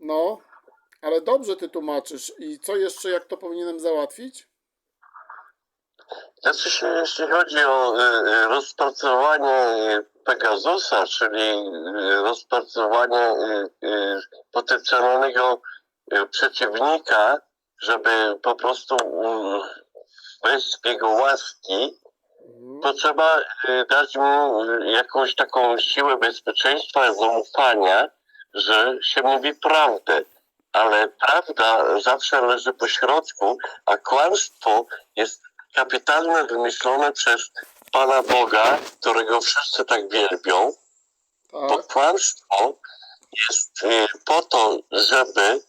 No, ale dobrze ty tłumaczysz. I co jeszcze, jak to powinienem załatwić? Znaczy się, jeśli chodzi o y, y, rozpracowanie y, Pegasusa, czyli rozpracowanie y, y, potencjalnego przeciwnika, żeby po prostu wejść w jego łaski, Mhm. to trzeba y, dać mu jakąś taką siłę bezpieczeństwa, zaufania, że się mówi prawdę. Ale prawda zawsze leży po środku, a kłamstwo jest kapitalnie wymyślone przez Pana Boga, którego wszyscy tak wielbią. Bo Tak. kłamstwo jest y, po to, żeby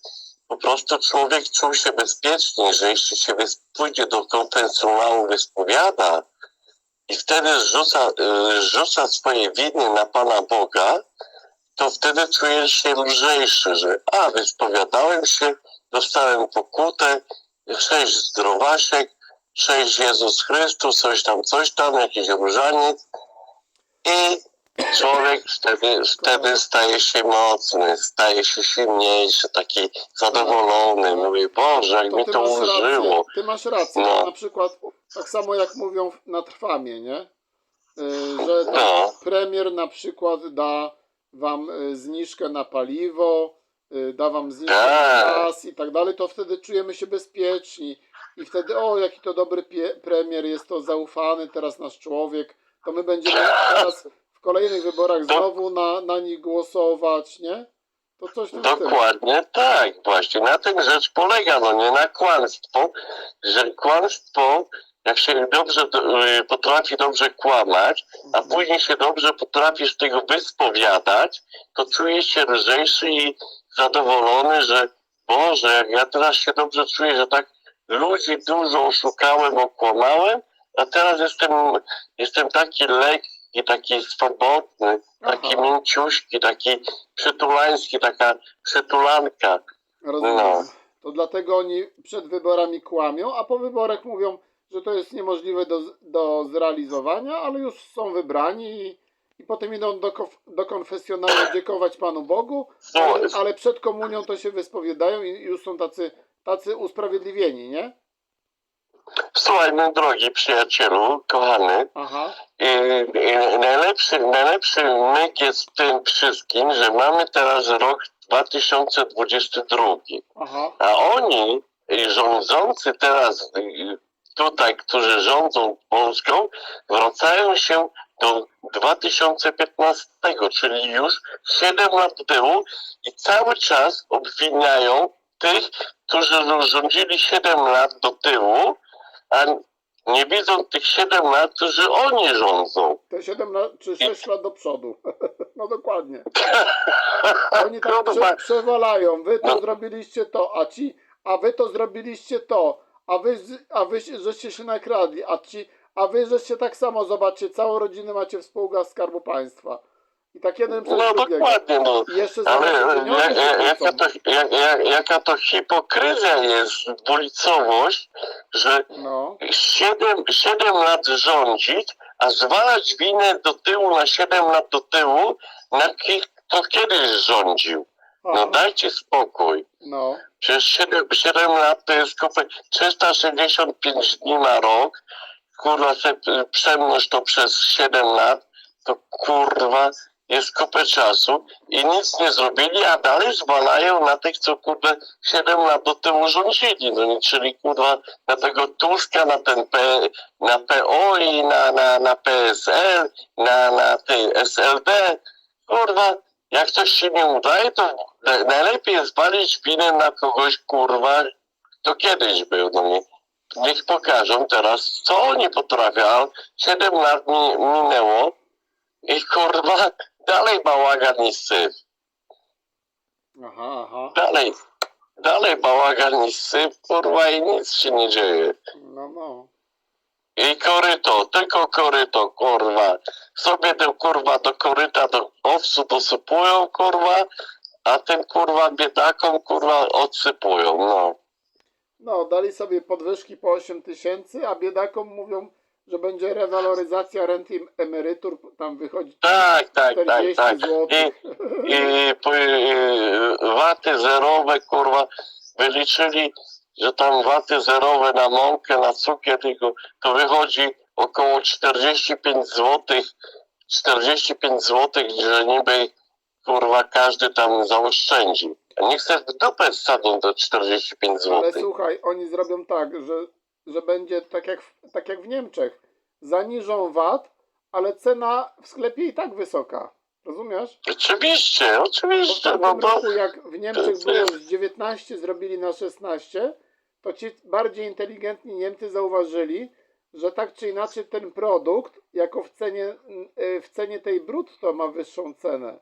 po prostu człowiek czuł się bezpiecznie, że jeśli się pójdzie do konfesjonału, wyspowiada i wtedy rzuca, y, rzuca swoje winy na Pana Boga, to wtedy czuje się lżejszy, że a, wyspowiadałem się, dostałem pokutę, cześć zdrowasiek, cześć Jezus Chrystus, coś tam, coś tam, jakiś różaniec i człowiek wtedy, wtedy staje się mocny, staje się silniejszy, taki zadowolony, mówi, Boże, jak mi ty to użyło. rację. Ty masz rację. No. Na przykład tak samo jak mówią na trwamie, nie? Y, Że No. premier na przykład da wam y, zniżkę na paliwo, y, da wam zniżkę Tak. na gaz i tak dalej, to wtedy czujemy się bezpieczni. I wtedy, o, jaki to dobry premier, jest to zaufany teraz nasz człowiek, to my będziemy teraz w kolejnych wyborach znowu na, na nich głosować, nie? To coś stylu. Dokładnie tak, właśnie na tym rzecz polega, no nie na kłamstwo, że kłamstwo, jak się dobrze do- y, potrafi dobrze kłamać, a później się dobrze potrafisz tego wyspowiadać, to czujesz się lżejszy i zadowolony, że Boże, jak ja teraz się dobrze czuję, że tak ludzi dużo oszukałem, okłamałem, a teraz jestem, jestem taki lekki, taki swobodny, taki Aha. mięciuśki, taki przytulański, taka przytulanka. Rozumiem. No. To dlatego oni przed wyborami kłamią, a po wyborach mówią, że to jest niemożliwe do, do zrealizowania, ale już są wybrani i, i potem idą do, do konfesjonału dziękować Panu Bogu, ale, No, ale przed komunią to się wyspowiadają i już są tacy, tacy usprawiedliwieni, nie? Słuchaj, mój drogi przyjacielu, kochany, i, i najlepszy, najlepszy myk jest w tym wszystkim, że mamy teraz rok 2022. aha, A oni, rządzący teraz tutaj, którzy rządzą Polską, wracają się do 2015, czyli już 7 lat temu i cały czas obwiniają tych, którzy rządzili 7 lat do tyłu, a nie widzą tych 7 lat, którzy oni rządzą. te 7 lat, czy 6 lat do przodu. No dokładnie. Oni tak prze, przewalają. Wy to No. zrobiliście to, a ci, a wy to zrobiliście to, a wy, a wy się- żeście się nakradli, a ci, a wy żeście tak samo, zobaczcie, całą rodzinę macie w spółkach Skarbu Państwa. I tak jeden przez No drugiego. dokładnie, no. I jeszcze za Ale nasze e, pieniądze ja- się ja- jaka, to, jak, jak, jaka to hipokryzja jest, bulicowość, że No, 7, 7 lat rządzić, a zwalać winę do tyłu na 7 lat do tyłu, na ki, kto kiedyś rządził. No aha, dajcie spokój. no, Przecież 7, 7 lat to jest kopę, 365 dni na rok. Kurwa, se przemnóż to przez 7 lat, to kurwa jest kopę czasu i nic nie zrobili, a dalej zwalają na tych, co kurde 7 lat do tyłu rządzili. No, czyli kurwa na tego Tuska, na ten P, na PO i na, na, na PSL, na, na tej SLD. Kurwa, jak coś się nie udaje, to na- najlepiej jest walić winę na kogoś, kurwa, kto kiedyś był. No nie? Niech pokażą teraz, co oni potrafią. 7 lat mi, minęło i kurwa, dalej bałagan i syf. aha, aha, Dalej, dalej bałagan i syf, kurwa, i nic się nie dzieje. no, no. I koryto, tylko koryto, kurwa. Sobie tę kurwa do koryta, do owsu dosypują, kurwa, a tym kurwa biedakom, kurwa, odsypują, no. No, dali sobie podwyżki po 8 tysięcy, a biedakom mówią, że będzie rewaloryzacja rent i emerytur, tam wychodzi Tak, tak, tak, 40 tak. zł. I, i, po- i waty zerowe, kurwa, wyliczyli, że tam waty zerowe na mąkę, na cukier, tylko to wychodzi około 45 zł, 45 zł, że niby, kurwa, każdy tam zaoszczędzi. A niech se w dupę wsadzą te 45 zł. Ale słuchaj, oni zrobią tak, że, że będzie tak jak, w, tak jak w Niemczech. Zaniżą VAT, ale cena w sklepie i tak wysoka. Rozumiesz? Oczywiście, Bo w oczywiście, no bo... roku, jak w Niemczech było z 19, zrobili na 16, to ci bardziej inteligentni Niemcy zauważyli, że tak czy inaczej ten produkt, jako w cenie, y, w cenie tej brutto ma wyższą cenę.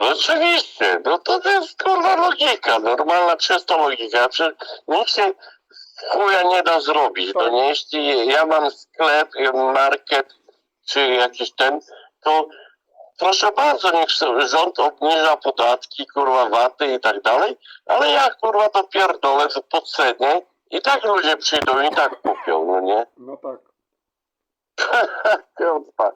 No Oczywiście, no to, to jest kurwa logika, normalna, czysta logika. Nic się chuja nie da zrobić. No nie, jeśli ja mam sklep, market, czy jakiś ten, to proszę bardzo, niech rząd obniża podatki, kurwa, waty i tak dalej, ale ja kurwa to pierdolę po cenie i tak ludzie przyjdą i tak kupią, no nie? No tak. Kurwa,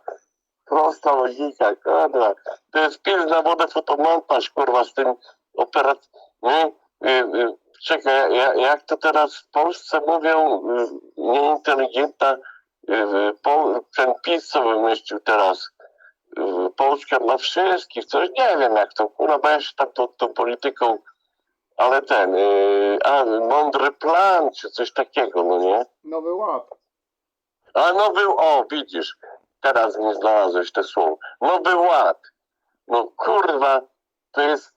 prosta logika, kurwa. To jest pil na wodę fotomontaż, kurwa, z tym operat... Nie? Y, y, Czekaj, ja- jak to teraz w Polsce mówią, y, nieinteligentna, ten PiS co wymyślił teraz, y, Polska dla wszystkich, coś nie wiem jak to, kurwa, bo ja się tam tą, tą polityką, ale ten, y, a, mądry plan, czy coś takiego, no nie? Nowy ład. A no był, o widzisz, teraz nie znalazłeś te słowo. Nowy ład. No kurwa, to jest,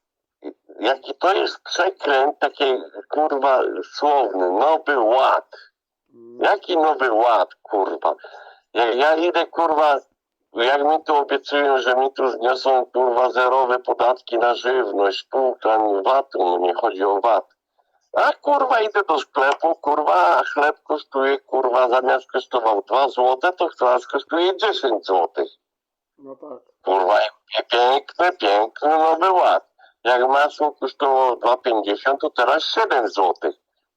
jaki to jest przekręt taki kurwa słowny. Nowy ład. Mm, Jaki nowy ład, kurwa? Jak ja idę, kurwa, jak mi tu obiecują, że mi tu zniosą, kurwa, zerowe podatki na żywność, ten VAT, no nie chodzi o VAT. A kurwa, idę do sklepu, kurwa, a chleb kosztuje, kurwa, zamiast kosztował 2 złote, to teraz kosztuje 10 złotych. No tak. Kurwa, piękny, piękny nowy ład. Jak masło kosztowało 2,50, to teraz 7 złotych.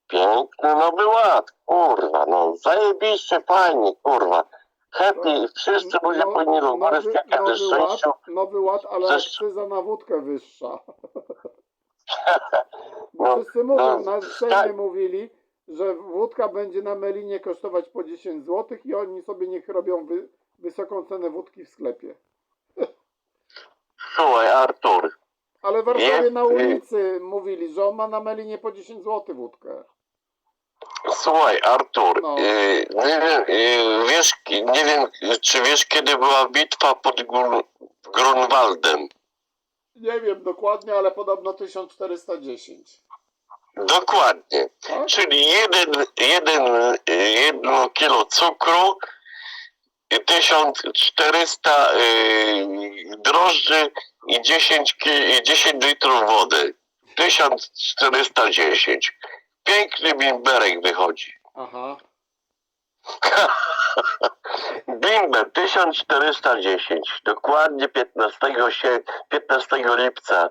Piękny nowy ład, kurwa, no zajebiście fajnie, kurwa. Happy, wszyscy ludzie No- powinni rozmawiać nowy, ze nowy, szczęściu. ład, nowy ład, ale akcyza na wódkę wyższa. Bo No, wszyscy mówią, no, na Sejmie tak. mówili, że wódka będzie na Melinie kosztować po 10 zł i oni sobie niech robią wy, wysoką cenę wódki w sklepie. Słuchaj, Artur, Ale w Warszawie na ulicy mówili, że on ma na Melinie po 10 zł wódkę. Słuchaj, Artur, No. yy, nie wiem, yy, wiesz, nie wiem, czy wiesz, kiedy była bitwa pod Grun- Grunwaldem? Nie wiem dokładnie, ale podobno 1410. Dokładnie. Tak? Czyli jeden, jeden, jedno kilo cukru, i 1400 yy, drożdży i 10, ki- i 10 litrów wody. 1410. Piękny bimberek wychodzi. Aha. Bimber 1410. Dokładnie 15, się, 15 lipca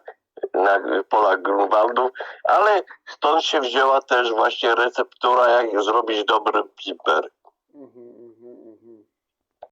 na polach Grunwaldów, ale stąd się wzięła też właśnie receptura, jak zrobić dobry bimber.